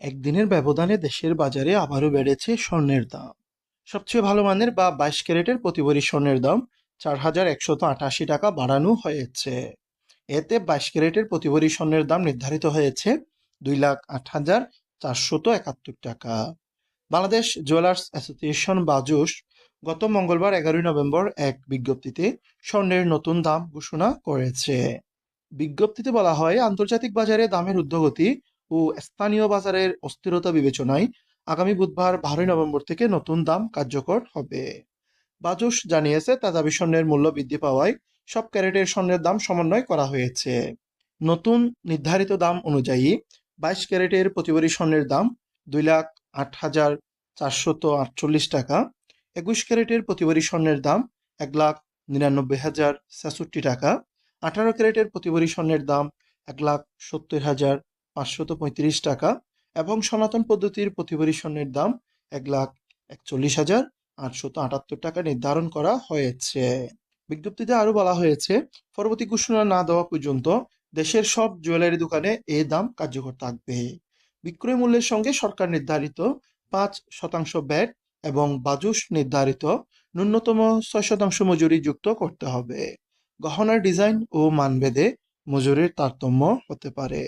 একদিনের ব্যবধানে দেশের বাজারে আবারও বেড়েছে স্বর্ণের দাম। সবচেয়ে ভালো মানের বা বাইশ ক্যারেটের প্রতি ভরি স্বর্ণের দাম চার হাজার একশত আটাশি টাকা বাড়ানো হয়েছে। এতে বাইশ ক্যারেটের প্রতি ভরি স্বর্ণের দাম নির্ধারিত হয়েছে দুই লাখ আট হাজার চারশত একাত্তর টাকা। বাংলাদেশ জুয়েলার্স অ্যাসোসিয়েশন বাজুস গত মঙ্গলবার এগারোই নভেম্বর এক বিজ্ঞপ্তিতে স্বর্ণের নতুন দাম ঘোষণা করেছে। বিজ্ঞপ্তিতে বলা হয়, আন্তর্জাতিক বাজারে দামের ঊর্ধ্বগতি ও স্থানীয় বাজারের অস্থিরতা বিবেচনায় আগামী বুধবার বারোই নভেম্বর থেকে নতুন দাম কার্যকর হবে। বাজুস জানিয়েছে, তাজাবি স্বর্ণের মূল্য বৃদ্ধি পাওয়ায় সব ক্যারেটের স্বর্ণের দাম সমন্বয় করা হয়েছে। নতুন নির্ধারিত দাম অনুযায়ী বাইশ ক্যারেটের প্রতিবারী স্বর্ণের দাম দুই লাখ আট হাজার চারশত আটচল্লিশ টাকা, একুশ ক্যারেটের প্রতিবারী স্বর্ণের দাম এক লাখ নিরানব্বই হাজার ছেষট্টি টাকা, আঠারো ক্যারেটের প্রতিবারী স্বর্ণের দাম এক লাখ সত্তর হাজার পাঁচশত পঁয়ত্রিশ টাকা এবং সনাতন পদ্ধতির প্রতিবারী স্বর্ণের দাম এক লাখ একচল্লিশ হাজার আটশত আটাত্তর টাকা নির্ধারণ করা হয়েছে। বিজ্ঞপ্তিতে আরও বলা হয়েছে, পরবর্তী ঘোষণা না দেওয়া পর্যন্ত দেশের সব জুয়েলারি দোকানে এ দাম কার্যকর থাকবে। বিক্রয় মূল্যের সঙ্গে সরকার নির্ধারিত পাঁচ শতাংশ ব্যাট এবং বাজুস নির্ধারিত ন্যূনতম ছয় শতাংশ মজুরি যুক্ত করতে হবে। গহনার ডিজাইন ও মানভেদে মজুরির তারতম্য হতে পারে।